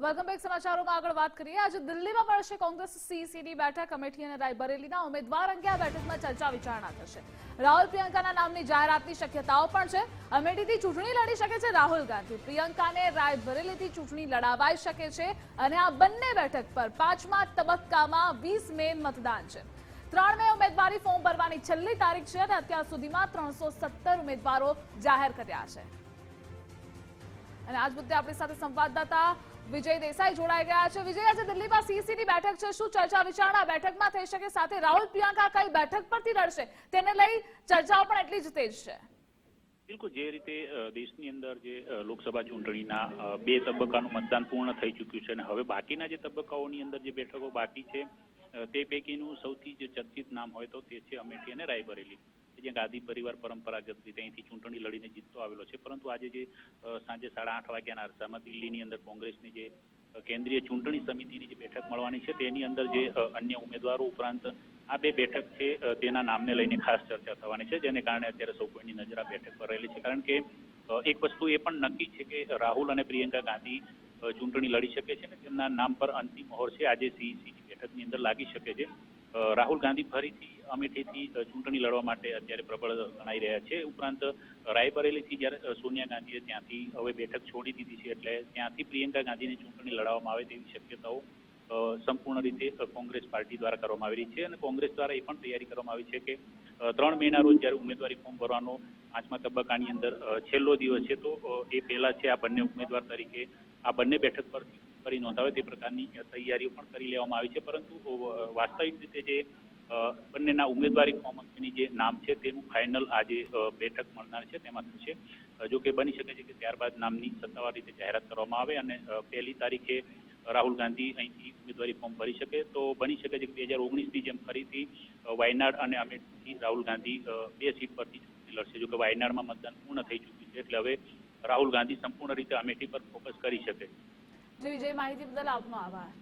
Welcome back સમાચારોમાં આગળ વાત કરીએ. આજે દિલ્હીમાં મળશે કોંગ્રેસ સીસીડી બેઠક અમેઠી અને રાયબરેલીના ઉમેદવાર અંગે આ બેઠકમાં ચર્ચા વિચારણા થશે. રાહુલ પ્રિયંકાના નામની જાહેરાતની શક્યતાઓ પણ છે. અમેઠીથી ચૂંટણી લડી શકે છે રાહુલ ગાંધી. પ્રિયંકાને રાયબરેલીથી ચૂંટણી લડાવાઈ શકે છે અને આ બંને બેઠક પર પાંચમા તબક્કામાં વીસ મે મતદાન છે. ત્રણ મે ઉમેદવારી ફોર્મ ભરવાની છેલ્લી તારીખ છે અને અત્યાર સુધીમાં ત્રણસો ઉમેદવારો જાહેર કર્યા છે. અને આજ મુદ્દે આપણી સાથે સંવાદદાતા વિજય દેસાઈ જોડાઈ ગયા છે. વિજય, આજે દિલ્હીમાં સીસીની બેઠક છે. શું ચર્ચા વિચારણા બેઠકમાં થઈ શકે? સાથે રાહુલ પ્રિયંકા કઈ બેઠક પરથી લડશે? તેને લઈ ચર્ચાઓ પણ એટલી જ તેજ છે. બિલકુલ, જે રીતે દેશની અંદર જે લોકસભા ચૂંટણીના બે તબક્કાનું મતદાન પૂર્ણ થઈ ચૂક્યું છે અને હવે બાકીના જે તબક્કાઓની અંદર જે બેઠકો બાકી છે તે પૈકીનું સૌથી જે ચર્ચિત નામ હોય તો તે છે અમેઠી અને રાયબરેલી. જ્યાં ગાંધી પરિવાર પરંપરાગત રીતે અહીંથી ચૂંટણી લડીને જીતતો આવેલો છે. પરંતુ આજે જે સાંજે સાડા આઠ વાગ્યાના અરસામાં દિલ્હીની અંદર કોંગ્રેસની જે કેન્દ્રીય ચૂંટણી સમિતિની જે બેઠક મળવાની છે, તેની અંદર જે અન્ય ઉમેદવારો ઉપરાંત આ બે બેઠક છે તેના નામને લઈને ખાસ ચર્ચા થવાની છે, જેને કારણે અત્યારે સૌ કોઈની નજર આ બેઠક પર રહેલી છે. કારણ કે એક વસ્તુ એ પણ નક્કી છે કે રાહુલ અને પ્રિયંકા ગાંધી ચૂંટણી લડી શકે છે અને તેમના નામ પર અંતિમ મોહર છે. આજે સીઈસીની બેઠકની અંદર લાગી શકે છે. રાહુલ ગાંધી ફરીથી અમેઠીથી ચૂંટણી લડવા માટે અત્યારે પ્રબળ ગણાઈ રહ્યા છે. ઉપરાંત રાયબરેલીથી જ્યારે સોનિયા ગાંધીએ ત્યાંથી હવે બેઠક છોડી દીધી છે એટલે ત્યાંથી પ્રિયંકા ગાંધીને ચૂંટણી લડાવવામાં આવે તેવી શક્યતાઓ સંપૂર્ણ રીતે કોંગ્રેસ પાર્ટી દ્વારા કરવામાં આવી રહી છે. અને કોંગ્રેસ દ્વારા એ પણ તૈયારી કરવામાં આવી છે કે ત્રણ મેના રોજ જ્યારે ઉમેદવારી ફોર્મ ભરવાનો પાંચમા તબક્કાની અંદર છેલ્લો દિવસ છે તો એ પહેલા છે આ બંને ઉમેદવાર તરીકે આ બંને બેઠક પર ફરી નોંધાવે તે પ્રકારની તૈયારીઓ પણ કરી લેવામાં આવી છે. પરંતુ વાસ્તવિક રીતે જે બંનેના ઉમેદવારી ફોર્મ અંગેની જે નામ છે તેનું ફાઇનલ આજે બેઠક મળનાર છે તેમાં થશે જો કે બની શકે છે કે ત્યારબાદ નામની સત્તાવાર રીતે જાહેરાત કરવામાં આવે અને પહેલી તારીખે રાહુલ ગાંધી અહીંથી ઉમેદવારી ફોર્મ ભરી શકે. તો બની શકે છે કે બે હજાર ઓગણીસની જેમ ફરીથી વાયનાડ અને અમેઠીથી રાહુલ ગાંધી બે સીટ પરથી ચૂંટણી લડશે જોકે વાયનાડમાં મતદાન પૂર્ણ થઈ ચૂક્યું છે, એટલે હવે રાહુલ ગાંધી સંપૂર્ણ રીતે અમેઠી પર ફોકસ કરી શકે. જે માહિતી બદલ આપનો આભાર.